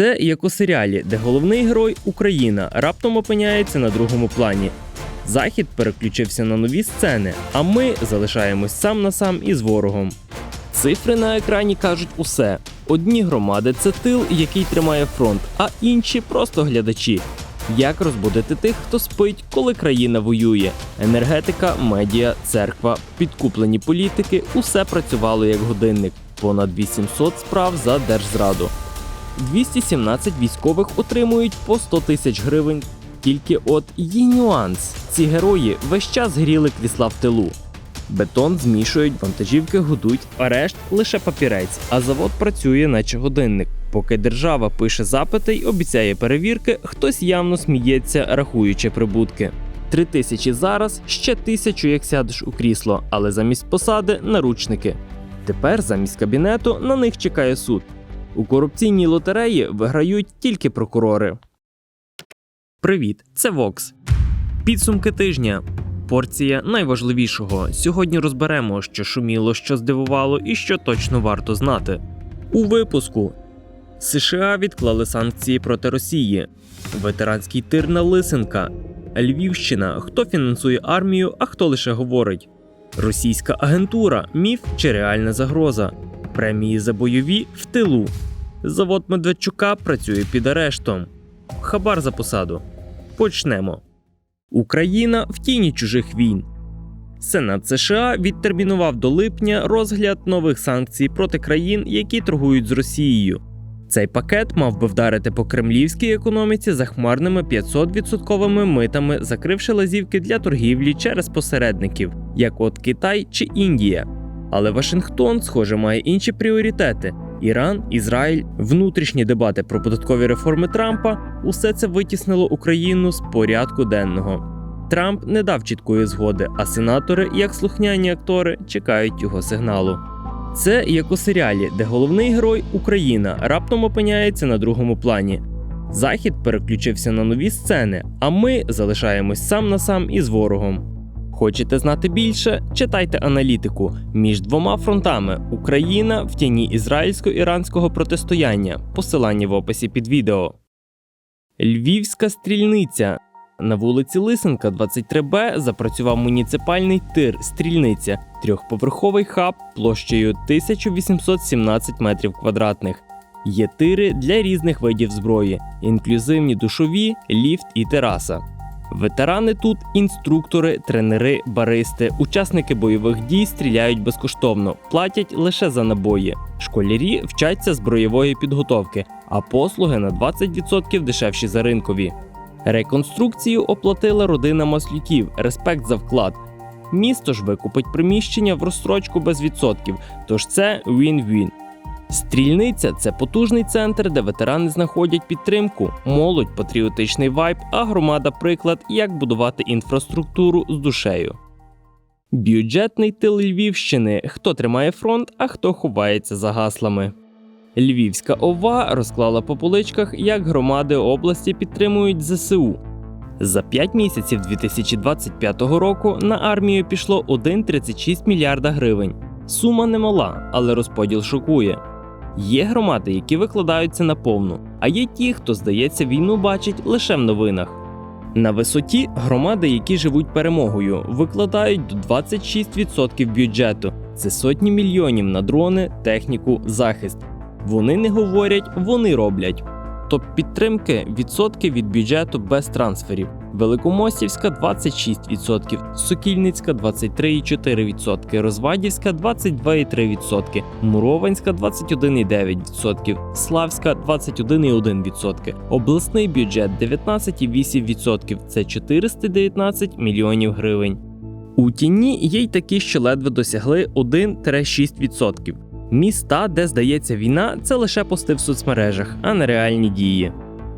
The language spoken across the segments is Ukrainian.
Це як у серіалі, де головний герой Україна раптом опиняється на другому плані. Захід переключився на нові сцени, а ми залишаємось сам на сам із ворогом. Цифри на екрані кажуть усе: одні громади це тил, який тримає фронт, а інші просто глядачі. Як розбудити тих, хто спить, коли країна воює? Енергетика, медіа, церква, підкуплені політики усе працювало як годинник. Понад 800 справ за держзраду. 217 військових отримують по 100 тисяч гривень. Тільки от є нюанс: ці герої весь час гріли крісла в тилу. Бетон змішують, вантажівки годуть, а решт лише папірець, а завод працює, наче годинник. Поки держава пише запити й обіцяє перевірки, хтось явно сміється, рахуючи прибутки. Три тисячі зараз, ще тисячу, як сядеш у крісло, але замість посади наручники. Тепер замість кабінету на них чекає суд. У корупційній лотереї виграють тільки прокурори. Привіт, це Вокс. Підсумки тижня. Порція найважливішого. Сьогодні розберемо, що шуміло, що здивувало і що точно варто знати. У випуску США відклали санкції проти Росії. Ветеранський тир на Лисенка. Львівщина. Хто фінансує армію, а хто лише говорить. Російська агентура. Міф чи реальна загроза. Премії за бойові в тилу. Завод Медведчука працює під арештом. Хабар за посаду. Почнемо. Україна в тіні чужих війн. Сенат США відтермінував до липня розгляд нових санкцій проти країн, які торгують з Росією. Цей пакет мав би вдарити по кремлівській економіці захмарними 500-відсотковими митами, закривши лазівки для торгівлі через посередників, як от Китай чи Індія. Але Вашингтон, схоже, має інші пріоритети: Іран, Ізраїль, внутрішні дебати про податкові реформи Трампа усе це витіснило Україну з порядку денного. Трамп не дав чіткої згоди, а сенатори, як слухняні актори, чекають його сигналу. Це як у серіалі, де головний герой Україна раптом опиняється на другому плані. Захід переключився на нові сцени, а ми залишаємось сам на сам із ворогом. Хочете знати більше? Читайте аналітику між двома фронтами Україна в тіні ізраїльсько-іранського протистояння. Посилання в описі під відео. Львівська стрільниця. На вулиці Лисенка, 23Б, запрацював муніципальний тир Стрільниця, трьохповерховий хаб площею 1817 метрів квадратних. Є тири для різних видів зброї: інклюзивні душові, ліфт і тераса. Ветерани тут інструктори, тренери, баристи, учасники бойових дій стріляють безкоштовно, платять лише за набої. Школярі вчаться зброєвої підготовки, а послуги на 20% дешевші за ринкові. Реконструкцію оплатила родина Маслюків. Респект за вклад. Місто ж викупить приміщення в розстрочку без відсотків, тож це він-він. Стрільниця це потужний центр, де ветерани знаходять підтримку, молодь, патріотичний вайб, а громада приклад, як будувати інфраструктуру з душею. Бюджетний тил Львівщини. Хто тримає фронт, а хто ховається за гаслами. Львівська ОВА розклала по поличках, як громади області підтримують ЗСУ. За 5 місяців 2025 року на армію пішло 1,36 мільярда гривень. Сума немала, але розподіл шокує. Є громади, які викладаються на повну, а є ті, хто, здається, війну бачить лише в новинах. На висоті громади, які живуть перемогою, викладають до 26% бюджету. Це сотні мільйонів на дрони, техніку, захист. Вони не говорять, вони роблять. Топ підтримки відсотки від бюджету без трансферів. Великомостівська 26%, Сокільницька 23,4%, Розвадівська 22,3%, Мурованська 21,9%, Славська 21,1%, обласний бюджет 19,8%, це 419 мільйонів гривень. У тіні є й такі, що ледве досягли 1-6%. Міста, де здається війна, це лише пости в соцмережах, а не реальні дії.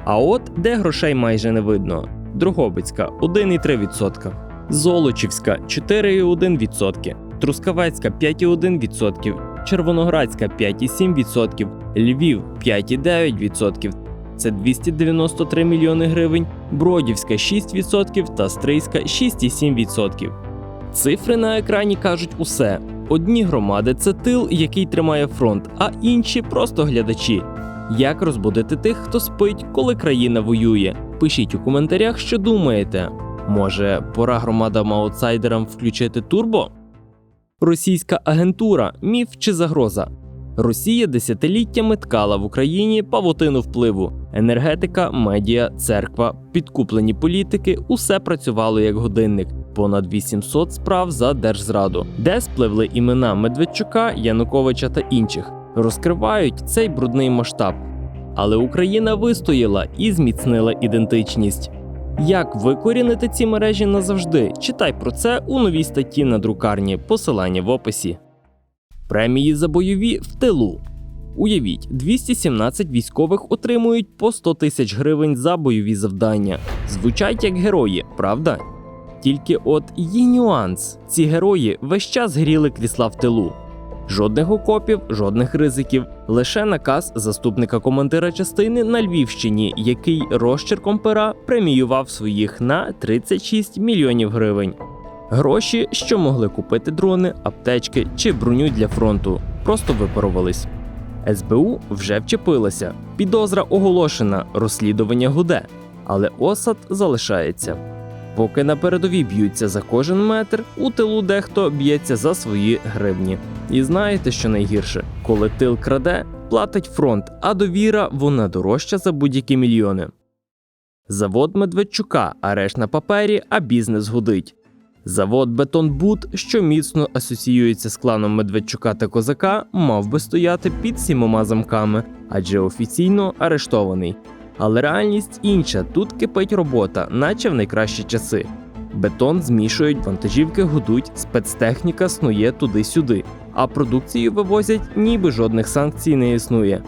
А от де грошей майже не видно: Дрогобицька 1,3%, Золочівська 4,1%, Трускавецька 5,1%, Червоноградська 5,7%, Львів 5,9%. Це 293 мільйони гривень, Бродівська 6% та Стрийська 6,7%. Цифри на екрані кажуть усе. Одні громади це тил, який тримає фронт, а інші просто глядачі. Як розбудити тих, хто спить, коли країна воює? Пишіть у коментарях, що думаєте. Може, пора громадам аутсайдерам включити турбо? Російська агентура міф чи загроза? Росія десятиліттями ткала в Україні павутину впливу. Енергетика, медіа, церква, підкуплені політики усе працювало як годинник. Понад 800 справ за держзраду, де спливли імена Медведчука, Януковича та інших, розкривають цей брудний масштаб. Але Україна вистояла і зміцнила ідентичність. Як викорінити ці мережі назавжди? Читай про це у новій статті на друкарні, посилання в описі. Премії за бойові в тилу. Уявіть, 217 військових отримують по 100 тисяч гривень за бойові завдання. Звучать як герої, правда? Тільки от є нюанс: ці герої весь час гріли крісла в тилу. Жодних окопів, жодних ризиків, лише наказ заступника командира частини на Львівщині, який розчерком пера преміював своїх на 36 мільйонів гривень. Гроші, що могли купити дрони, аптечки чи броню для фронту, просто випарувались. СБУ вже вчепилася. Підозра оголошена, розслідування гуде, але осад залишається. Поки на передовій б'ються за кожен метр, у тилу дехто б'ється за свої гривні. І знаєте, що найгірше, коли тил краде, платить фронт, а довіра вона дорожча за будь-які мільйони. Завод Медведчука, арешт на папері, а бізнес гудить. Завод Бетонбуд, що міцно асоціюється з кланом Медведчука та Козака, мав би стояти під сімома замками, адже офіційно арештований. Але реальність інша, тут кипить робота, наче в найкращі часи. Бетон змішують, вантажівки гудуть, спецтехніка снує туди-сюди, а продукцію вивозять, ніби жодних санкцій не існує.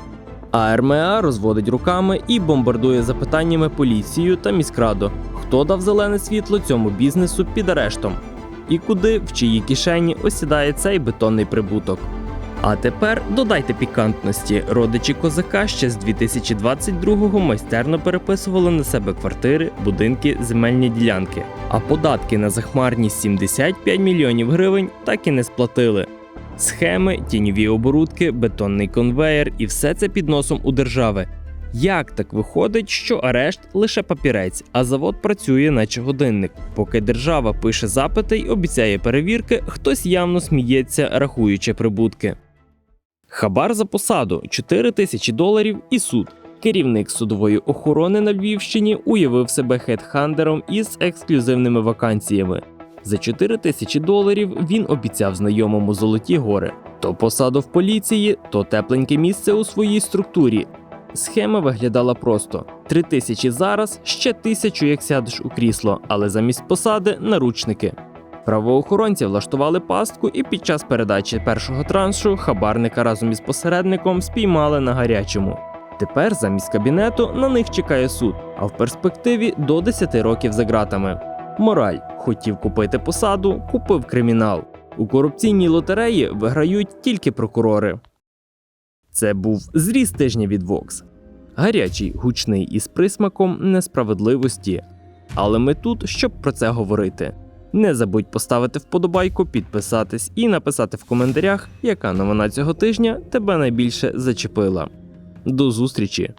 А РМА розводить руками і бомбардує запитаннями поліцію та міськраду, хто дав зелене світло цьому бізнесу під арештом, і куди в чиї кишені осідає цей бетонний прибуток. А тепер додайте пікантності. Родичі козака ще з 2022-го майстерно переписували на себе квартири, будинки, земельні ділянки. А податки на захмарні 75 мільйонів гривень так і не сплатили. Схеми, тіньові оборудки, бетонний конвеєр і все це під носом у держави. Як так виходить, що арешт лише папірець, а завод працює наче годинник? Поки держава пише запити й обіцяє перевірки, хтось явно сміється, рахуючи прибутки. Хабар за посаду 4 тисячі доларів і суд. Керівник судової охорони на Львівщині уявив себе хедхандером із ексклюзивними вакансіями. За 4 тисячі доларів він обіцяв знайомому золоті гори: то посаду в поліції, то тепленьке місце у своїй структурі. Схема виглядала просто: 3 тисячі зараз, ще тисячу, як сядеш у крісло, але замість посади наручники. Правоохоронці влаштували пастку і під час передачі першого траншу хабарника разом із посередником спіймали на гарячому. Тепер замість кабінету на них чекає суд, а в перспективі до 10 років за ґратами. Мораль хотів купити посаду, купив кримінал. У корупційній лотереї виграють тільки прокурори. Це був зріз тижня від Vox. Гарячий, гучний із присмаком несправедливості. Але ми тут, щоб про це говорити. Не забудь поставити вподобайку, підписатись і написати в коментарях, яка новина цього тижня тебе найбільше зачепила. До зустрічі!